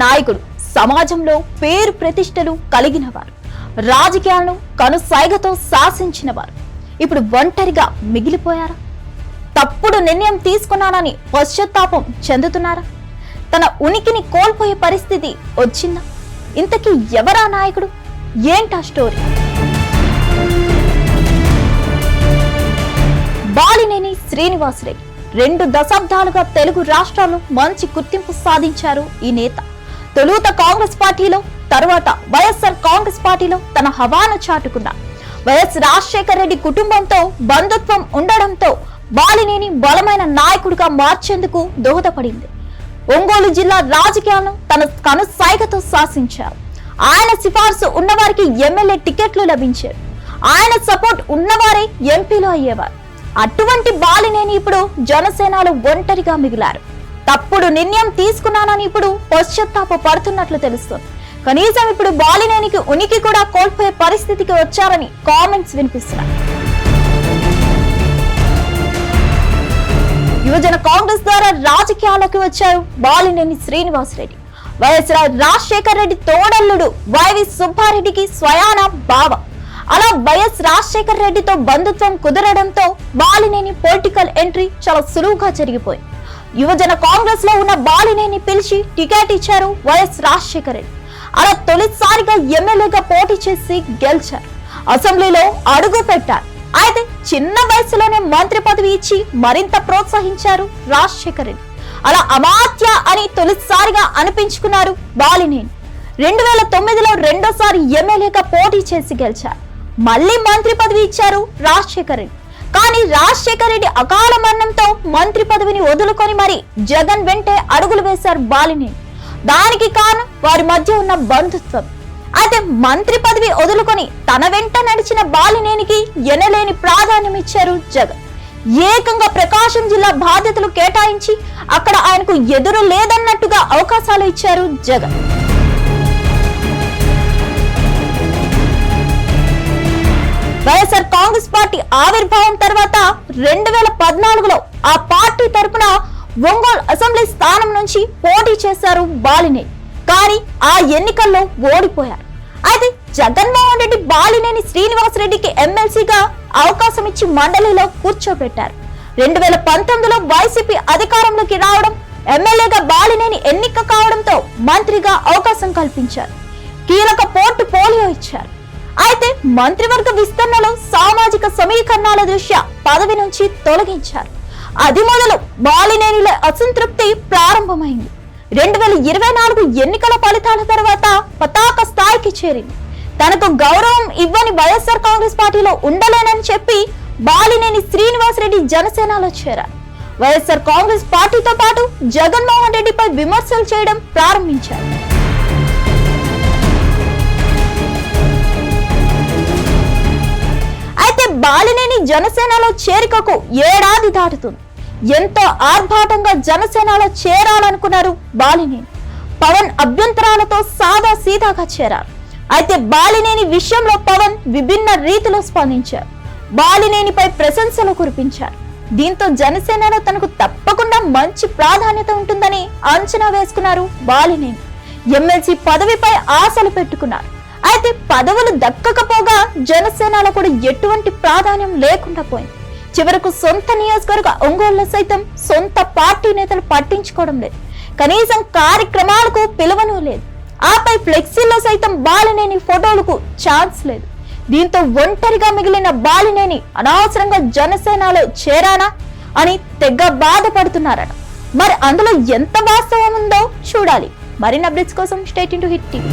నాయకుడు సమాజంలో పేరు ప్రతిష్టలు కలిగినవారు రాజకీయాలను కనుసైగతో శాసించినవారు. ఇప్పుడు ఒంటరిగా మిగిలిపోయారా? తప్పుడు నిర్ణయం తీసుకున్నానని పశ్చాత్తాపం చెందుతున్నారా? తన ఉనికిని కోల్పోయే పరిస్థితి వచ్చిందా? ఇంతకీ ఎవరా నాయకుడు? ఏంటా స్టోరీ? బాలినేని శ్రీనివాసరెడ్డి రెండు దశాబ్దాలుగా తెలుగు రాష్ట్రాలు మంచి గుర్తింపు సాధించారు ఈ నేత. తొలుత కాంగ్రెస్ పార్టీలో తరువాత వైఎస్ఆర్ కాంగ్రెస్ పార్టీలో తన హవాను చాటుకున్నారు వైఎస్ రాజశేఖర రెడ్డి కుటుంబంతో బంధుత్వం ఉండడంతో బాలినేని బలమైన నాయకుడిగా మార్చేందుకు దోహదపడింది. ఒంగోలు జిల్లా రాజకీయాలను తన కనుసైగతో శాసించారు. ఆయన సిఫార్సు ఉన్నవారికి ఎమ్మెల్యే టికెట్లు లభించారు. ఆయన సపోర్ట్ ఉన్నవారే ఎంపీలు అయ్యేవారు. అటువంటి బాలినేని ఇప్పుడు జనసేనలో ఒంటరిగా మిగిలారు. తప్పుడు నిర్ణయం తీసుకున్నానని ఇప్పుడు పశ్చాత్తాప పడుతున్నట్లు తెలుస్తోంది. కనీసం ఇప్పుడు బాలినేనికి ఉనికి కూడా కోల్పోయే పరిస్థితికి వచ్చారని కామెంట్స్ వినిపిస్తున్నాయి. యువజన కాంగ్రెస్ ద్వారా రాజకీయాల్లోకి వచ్చారు బాలినేని శ్రీనివాసరెడ్డి. వైఎస్ రాజశేఖర్ రెడ్డి తోడల్లుడు వైవి సుబ్బారెడ్డికి స్వయాన బావ. అలా వైఎస్ రాజశేఖర్ రెడ్డితో బంధుత్వం కుదరడంతో బాలినేని పొలిటికల్ ఎంట్రీ చాలా సులువుగా జరిగిపోయింది. యువజన కాంగ్రెస్లో ఉన్న బాలినేని పిలిచి టికెట్ ఇచ్చారు వైఎస్ రాజశేఖర్ రెడ్డి. అలా తొలిసారిగా ఎమ్మెల్యేగా పోటీ చేసి గెలిచారు. అసెంబ్లీలో అడుగు పెట్టారు. అయితే చిన్న వయసులోనే మంత్రి పదవి ఇచ్చి మరింత ప్రోత్సహించారు రాజశేఖర్ రెడ్డి. అలా అమాత్య అని తొలిసారిగా అనిపించుకున్నారు బాలినేని. రెండు వేల తొమ్మిదిలో రెండోసారి ఎమ్మెల్యేగా పోటీ చేసి గెలిచారు. మళ్ళీ మంత్రి పదవి ఇచ్చారు రాజశేఖర్ రెడ్డి. కానీ రాజశేఖర్ రెడ్డి అకాల మరణంతో మంత్రి పదవిని వదులుకొని మరి జగన్ వెంటే అడుగులు వేశారు బాలిని. దానికి కారణం వారి మధ్య ఉన్న బంధుత్వం. అయితే మంత్రి పదవి వదులుకొని తన వెంట నడిచిన బాలినేనికి ఎనలేని ప్రాధాన్యం ఇచ్చారు జగన్. ఏకంగా ప్రకాశం జిల్లా బాధ్యతలు కేటాయించి అక్కడ ఆయనకు ఎదురు లేదన్నట్టుగా అవకాశాలు ఇచ్చారు జగన్. వైఎస్ఆర్ కాంగ్రెస్ పార్టీ ఆవిర్భావం తర్వాత రెండు వేల పద్నాలుగులో ఆ పార్టీ తరపున ఒంగోలు అసెంబ్లీ స్థానం నుంచి పోటీ చేశారు బాలినేని కానీ ఆ ఎన్నికల్లో ఓడిపోయారు. అయితే జగన్మోహన్ రెడ్డి బాలినేని శ్రీనివాసరెడ్డికి ఎమ్మెల్సీగా అవకాశం ఇచ్చి మండలిలో కూర్చోబెట్టారు. రెండు వేల పంతొమ్మిదిలో వైసీపీ అధికారంలోకి రావడం ఎమ్మెల్యేగా బాలినేని ఎన్నిక కావడంతో మంత్రిగా అవకాశం కల్పించారు. కీలక పోర్టు పోలియో ఇచ్చారు. అయితే మంత్రివర్గ విస్తరణలో సామాజిక సమీకరణాల దృష్ట్యా పదవి నుంచి తొలగించారు. అది మొదలు బాలినేనిల అసంతృప్తి ప్రారంభమైంది. రెండు వేల ఇరవై నాలుగు ఎన్నికల ఫలితాల తర్వాత పతాక స్థాయికి చేరింది. తనకు గౌరవం ఇవ్వని వైఎస్ఆర్ కాంగ్రెస్ పార్టీలో ఉండలేనని చెప్పి బాలినేని శ్రీనివాసరెడ్డి జనసేనలో చేరారు. వైఎస్ఆర్ కాంగ్రెస్ పార్టీతో పాటు జగన్మోహన్ రెడ్డిపై విమర్శలు చేయడం ప్రారంభించారు. జనసేనలో చేరికకు ఏడాది దాటుతుంది. ఎంతో ఆర్భాటంగా జనసేనలో చేరాలనుకున్నారు బాలినేని. పవన్ అభ్యంతరాలతో సాదా సీదాగా చేరారు. అయితే బాలినేని విషయంలో పవన్ విభిన్న రీతిలో స్పందించారు. బాలినేనిపై ప్రశంసలు కురిపించారు. దీంతో జనసేనలో తనకు తప్పకుండా మంచి ప్రాధాన్యత ఉంటుందని అంచనా వేసుకున్నారు బాలినేని. ఎమ్మెల్సీ పదవిపై ఆశలు పెట్టుకున్నారు. అయితే పదవులు దక్కకపోగా జనసేనలో కూడా ఎటువంటి ప్రాధాన్యం లేకుండా పోయింది. చివరకు సొంత నియోజకవర్గ ఒంగోలులో సైతం సొంత పార్టీ నేతలు పట్టించుకోవడం లేదు. కనీసం కార్యక్రమాలకు పిలవను లేదు. ఆపై ఫ్లెక్సీల్లో సైతం బాలినేని ఫోటోలకు ఛాన్స్ లేదు. దీంతో ఒంటరిగా మిగిలిన బాలినేని అనవసరంగా జనసేనలో చేరానా అని తెగ బాధపడుతున్నారట. మరి అందులో ఎంత వాస్తవం ఉందో చూడాలి. మరిన్ని అప్డేట్స్ కోసం stay tuned to Hit TV.